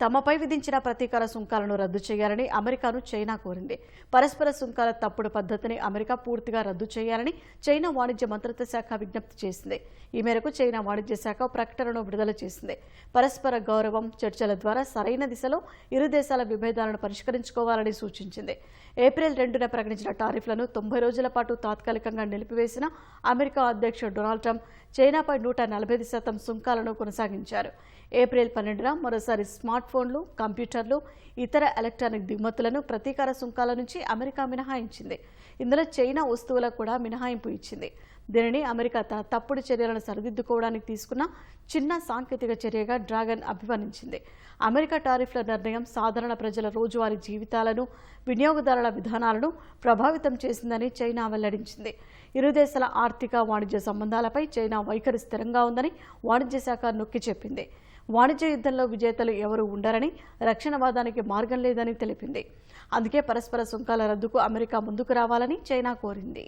తమపై విధించిన ప్రతీకార సుంకాలను రద్దు చేయాలని అమెరికాను చైనా కోరింది. పరస్పర సుంకాల తప్పుడు పద్ధతిని అమెరికా పూర్తిగా రద్దు చేయాలని చైనా వాణిజ్య మంత్రిత్వ శాఖ విజ్ఞప్తి చేసింది. ఈ మేరకు చైనా వాణిజ్య శాఖ ప్రకటనను విడుదల చేసింది. పరస్పర గౌరవం చర్చల ద్వారా సరైన దిశలో ఇరు దేశాల విభేదాలను పరిష్కరించుకోవాలని సూచించింది. ఏప్రిల్ రెండున ప్రకటించిన టారిఫ్లను తొంభై రోజుల పాటు తాత్కాలికంగా నిలిపివేసిన అమెరికా అధ్యక్షుడు డొనాల్డ్ ట్రంప్ చైనాపై నూట నలభై శాతం సుంకాలను కొనసాగించారు. ఏప్రిల్ పన్నెండున మరోసారి స్మార్ట్ ఫోన్లు కంప్యూటర్లు ఇతర ఎలక్ట్రానిక్ దిగుమతులను ప్రతీకార సుంకాల నుంచి అమెరికా మినహాయించింది. ఇందులో చైనా వస్తువులకు కూడా మినహాయింపు ఇచ్చింది. దీనిని అమెరికా తన తప్పుడు చర్యలను సరిదిద్దుకోవడానికి తీసుకున్న చిన్న సాంకేతిక చర్యగా డ్రాగన్ అభివర్ణించింది. అమెరికా టారిఫ్ల నిర్ణయం సాధారణ ప్రజల రోజువారీ జీవితాలను వినియోగదారుల విధానాలను ప్రభావితం చేసిందని చైనా వెల్లడించింది. ఇరు దేశాల ఆర్థిక వాణిజ్య సంబంధాలపై చైనా వైఖరి స్థిరంగా ఉందని వాణిజ్య శాఖ నొక్కి చెప్పింది. వాణిజ్య యుద్ధంలో విజేతలు ఎవరు ఉండరని రక్షణవాదానికి మార్గం లేదని తెలిపింది. అందుకే పరస్పర సుంకాల రద్దుకు అమెరికా ముందుకు రావాలని చైనా కోరింది.